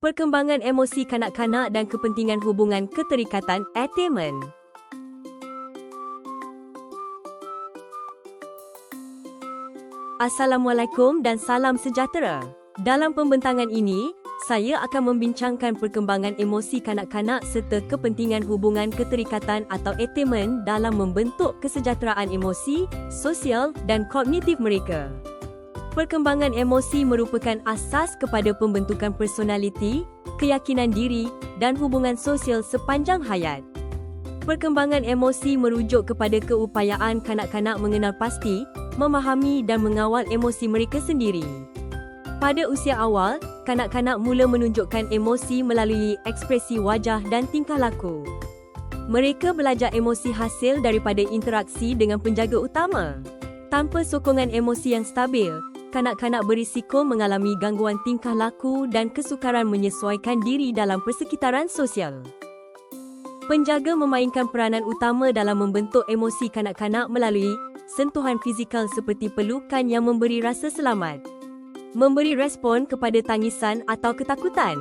Perkembangan emosi kanak-kanak dan kepentingan hubungan keterikatan attainment. Assalamualaikum dan salam sejahtera. Dalam pembentangan ini, saya akan membincangkan perkembangan emosi kanak-kanak serta kepentingan hubungan keterikatan atau attainment dalam membentuk kesejahteraan emosi, sosial dan kognitif mereka. Perkembangan emosi merupakan asas kepada pembentukan personaliti, keyakinan diri dan hubungan sosial sepanjang hayat. Perkembangan emosi merujuk kepada keupayaan kanak-kanak mengenal pasti, memahami dan mengawal emosi mereka sendiri. Pada usia awal, kanak-kanak mula menunjukkan emosi melalui ekspresi wajah dan tingkah laku. Mereka belajar emosi hasil daripada interaksi dengan penjaga utama. Tanpa sokongan emosi yang stabil, kanak-kanak berisiko mengalami gangguan tingkah laku dan kesukaran menyesuaikan diri dalam persekitaran sosial. Penjaga memainkan peranan utama dalam membentuk emosi kanak-kanak melalui sentuhan fizikal seperti pelukan yang memberi rasa selamat, memberi respon kepada tangisan atau ketakutan,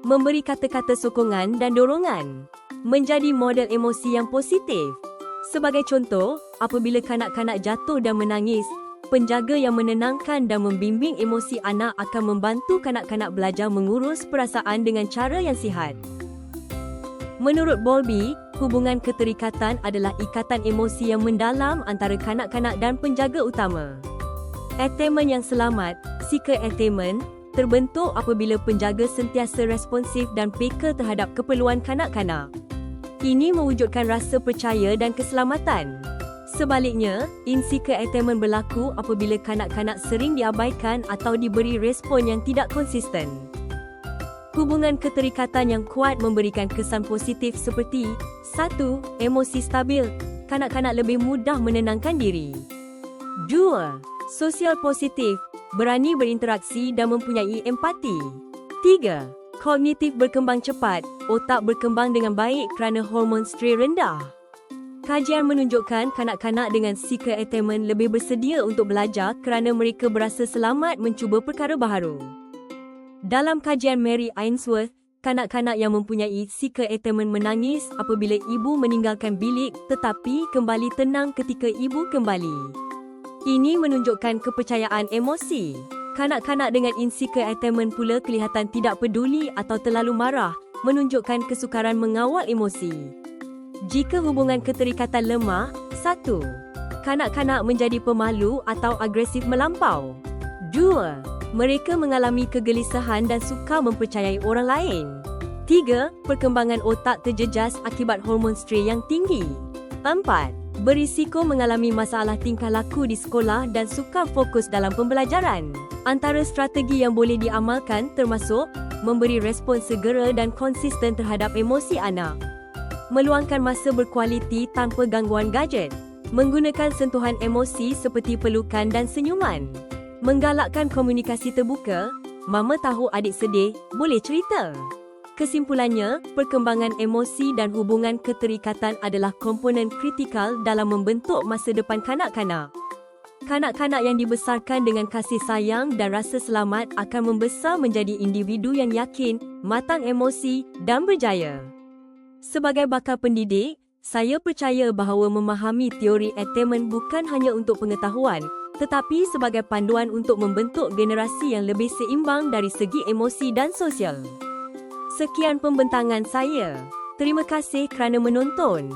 memberi kata-kata sokongan dan dorongan, menjadi model emosi yang positif. Sebagai contoh, apabila kanak-kanak jatuh dan menangis, penjaga yang menenangkan dan membimbing emosi anak akan membantu kanak-kanak belajar mengurus perasaan dengan cara yang sihat. Menurut Bowlby, hubungan keterikatan adalah ikatan emosi yang mendalam antara kanak-kanak dan penjaga utama. Attainment yang selamat, seeker attainment, terbentuk apabila penjaga sentiasa responsif dan peka terhadap keperluan kanak-kanak. Ini mewujudkan rasa percaya dan keselamatan. Sebaliknya, insecure attainment berlaku apabila kanak-kanak sering diabaikan atau diberi respon yang tidak konsisten. Hubungan keterikatan yang kuat memberikan kesan positif seperti 1. Emosi stabil. Kanak-kanak lebih mudah menenangkan diri. 2. Sosial positif. Berani berinteraksi dan mempunyai empati. 3. Kognitif berkembang cepat. Otak berkembang dengan baik kerana hormon stres rendah. Kajian menunjukkan kanak-kanak dengan seeker attainment lebih bersedia untuk belajar kerana mereka berasa selamat mencuba perkara baharu. Dalam kajian Mary Ainsworth, kanak-kanak yang mempunyai seeker attainment menangis apabila ibu meninggalkan bilik tetapi kembali tenang ketika ibu kembali. Ini menunjukkan kepercayaan emosi. Kanak-kanak dengan insecure attainment pula kelihatan tidak peduli atau terlalu marah, menunjukkan kesukaran mengawal emosi. Jika hubungan keterikatan lemah, satu, Kanak-kanak menjadi pemalu atau agresif melampau. Dua, mereka mengalami kegelisahan dan suka mempercayai orang lain. Tiga, perkembangan otak terjejas akibat hormon stres yang tinggi. Empat, berisiko mengalami masalah tingkah laku di sekolah dan suka fokus dalam pembelajaran. Antara strategi yang boleh diamalkan termasuk memberi respon segera dan konsisten terhadap emosi anak. Meluangkan masa berkualiti tanpa gangguan gadget. Menggunakan sentuhan emosi seperti pelukan dan senyuman Menggalakkan komunikasi terbuka, mama tahu adik sedih, boleh cerita. Kesimpulannya, perkembangan emosi dan hubungan keterikatan adalah komponen kritikal dalam membentuk masa depan kanak-kanak. Kanak-kanak yang dibesarkan dengan kasih sayang dan rasa selamat akan membesar menjadi individu yang yakin, matang emosi dan berjaya. Sebagai bakal pendidik, saya percaya bahawa memahami teori attainment bukan hanya untuk pengetahuan, tetapi sebagai panduan untuk membentuk generasi yang lebih seimbang dari segi emosi dan sosial. Sekian pembentangan saya. Terima kasih kerana menonton.